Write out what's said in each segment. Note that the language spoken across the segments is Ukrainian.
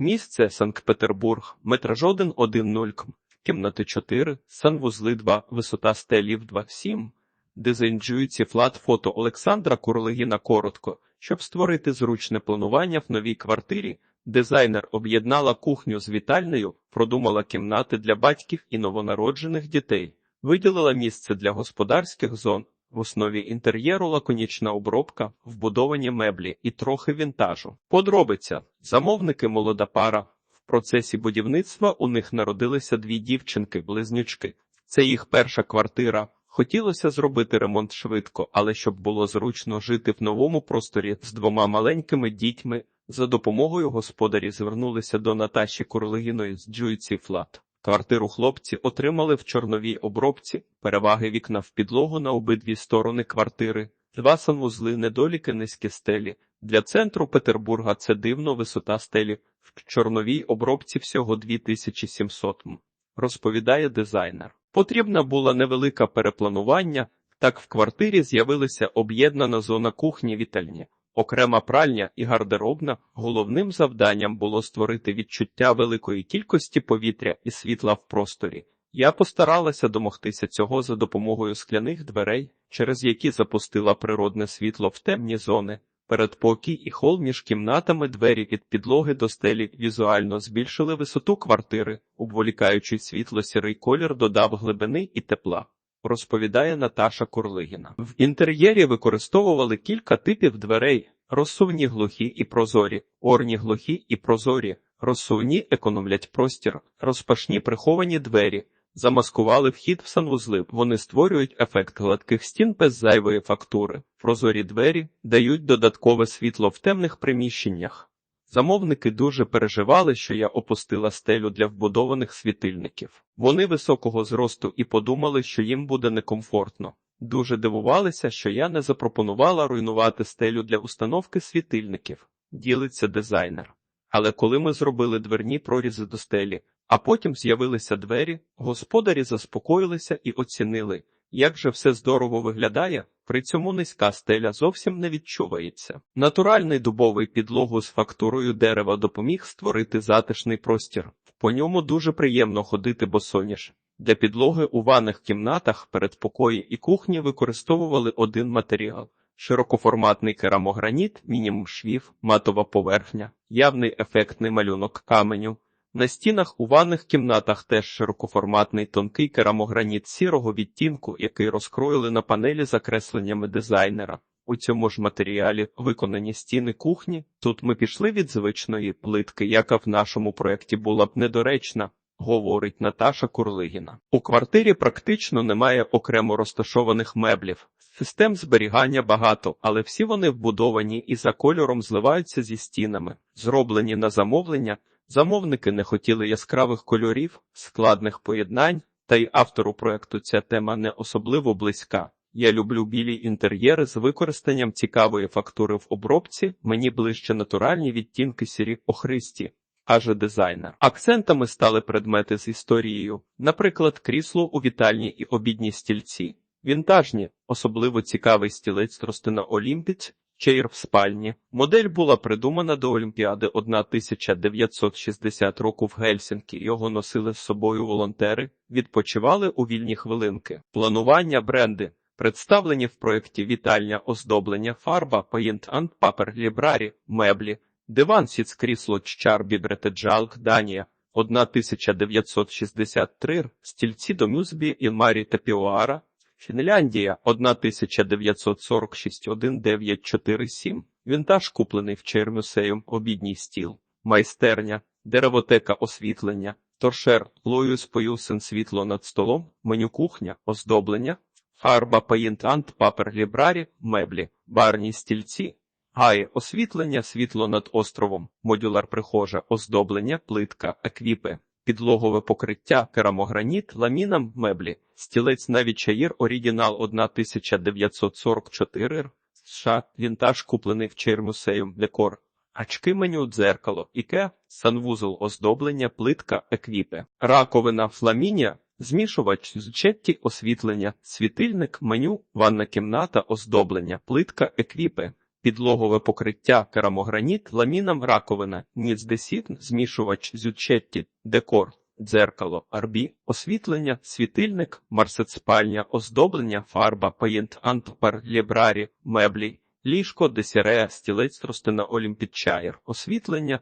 Місце Санкт-Петербург, метражоден 1.0 км, кімнати 4, санвузли 2, висота стелів 2.7. Дизайн Джуйці флат фото Олександра Курлигіна коротко. Щоб створити зручне планування в новій квартирі, дизайнер об'єднала кухню з вітальнею, продумала кімнати для батьків і новонароджених дітей, виділила місце для господарських зон, в основі інтер'єру лаконічна обробка, вбудовані меблі і трохи вінтажу. Подробиця. Замовники молода пара. В процесі будівництва у них народилися дві дівчинки-близнючки. Це їх перша квартира. Хотілося зробити ремонт швидко, але щоб було зручно жити в новому просторі з двома маленькими дітьми. За допомогою господарі звернулися до Наташі Курлигіної з Джуйці Флат. Квартиру хлопці отримали в чорновій обробці, переваги вікна в підлогу на обидві сторони квартири, два санвузли, недоліки низькі стелі. Для центру Петербурга це дивно висота стелі. В чорновій обробці всього 2700 м, розповідає дизайнер. Потрібна була невелика перепланування, так в квартирі з'явилася об'єднана зона кухні вітальні. Окрема пральня і гардеробна головним завданням було створити відчуття великої кількості повітря і світла в просторі. Я постаралася домогтися цього за допомогою скляних дверей, через які запустила природне світло в темні зони. Передпокій і хол між кімнатами двері від підлоги до стелі візуально збільшили висоту квартири, обволікаючи світло сірий колір додав глибини і тепла. Розповідає Наташа Курлигіна. В інтер'єрі використовували кілька типів дверей: розсувні глухі і прозорі, орні глухі і прозорі, розсувні економлять простір, розпашні приховані двері. Замаскували вхід в санвузли. Вони створюють ефект гладких стін без зайвої фактури. Прозорі двері дають додаткове світло в темних приміщеннях. Замовники дуже переживали, що я опустила стелю для вбудованих світильників. Вони високого зросту і подумали, що їм буде некомфортно. Дуже дивувалися, що я не запропонувала руйнувати стелю для установки світильників, ділиться дизайнер. Але коли ми зробили дверні прорізи до стелі, а потім з'явилися двері, господарі заспокоїлися і оцінили, як же все здорово виглядає, при цьому низька стеля зовсім не відчувається. Натуральний дубовий підлогу з фактурою дерева допоміг створити затишний простір. По ньому дуже приємно ходити босоніж. Для підлоги у ванних кімнатах, передпокої і кухні використовували один матеріал. Широкоформатний керамограніт, мінімум швів, матова поверхня, явний ефектний малюнок каменю. На стінах у ванних кімнатах теж широкоформатний тонкий керамограніт сірого відтінку, який розкроїли на панелі за кресленнями дизайнера. У цьому ж матеріалі виконані стіни кухні. Тут ми пішли від звичної плитки, яка в нашому проєкті була б недоречна, говорить Наташа Курлигіна. У квартирі практично немає окремо розташованих меблів. Систем зберігання багато, але всі вони вбудовані і за кольором зливаються зі стінами, зроблені на замовлення. Замовники не хотіли яскравих кольорів, складних поєднань, та й автору проекту ця тема не особливо близька. Я люблю білі інтер'єри з використанням цікавої фактури в обробці, мені ближче натуральні відтінки сірі охристі, аже дизайнер. Акцентами стали предмети з історією, наприклад, крісло у вітальні і обідні стільці. Вінтажні, особливо цікавий стілець тростина Олімпіць, Чейр в спальні. Модель була придумана до Олімпіади 1960 року в Гельсінкі. Його носили з собою волонтери, відпочивали у вільні хвилинки. Планування бренди. Представлені в проєкті вітальня оздоблення, фарба, paint and paper, лібрарі, меблі, диван сіц крісло Чар Бібретеджалк, Данія, 1963, стільці до Мюзбі, Інмарі та Піуара, Фінляндія 1946 1947 Вінтаж куплений в Чермюсеєм обідній стіл, майстерня, деревотека освітлення, торшер, лоюс поюсен світло над столом, меню кухня, оздоблення, фарба паїнтант, папер лібрарі, меблі, барні стільці, гаї, освітлення, світло над островом, модюлар прихожа, оздоблення, плитка, еквіпи підлогове покриття, керамограніт, ламінам, меблі, стілець навіть чаїр оригінал 1944 США, вінтаж куплений в Чейрмусеєм, декор, Ачки меню, дзеркало, іке, санвузол, оздоблення, плитка, еквіпи, раковина, фламіння, змішувач з четті, освітлення, світильник, меню, ванна кімната, оздоблення, плитка, еквіпи, підлогове покриття, керамограніт, ламінам, раковина, ніц десітн, змішувач, зючетті, декор, дзеркало, арбі, освітлення, світильник, марсет спальня, оздоблення, фарба, паєнт, антпар, лібрарі, меблі, ліжко, десірея, стілець, тростина, олімпідчаєр, освітлення,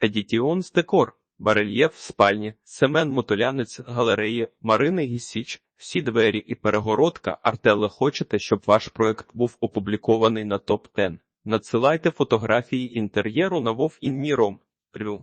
едітіон з декор, барельєф, спальні, Семен Мотолянець, галереї, Марини Гісіч, всі двері і перегородка. Артеле хочете, щоб ваш проект був опублікований на топ 10 Надсилайте фотографії інтер'єру на Вов Інміром. Прю.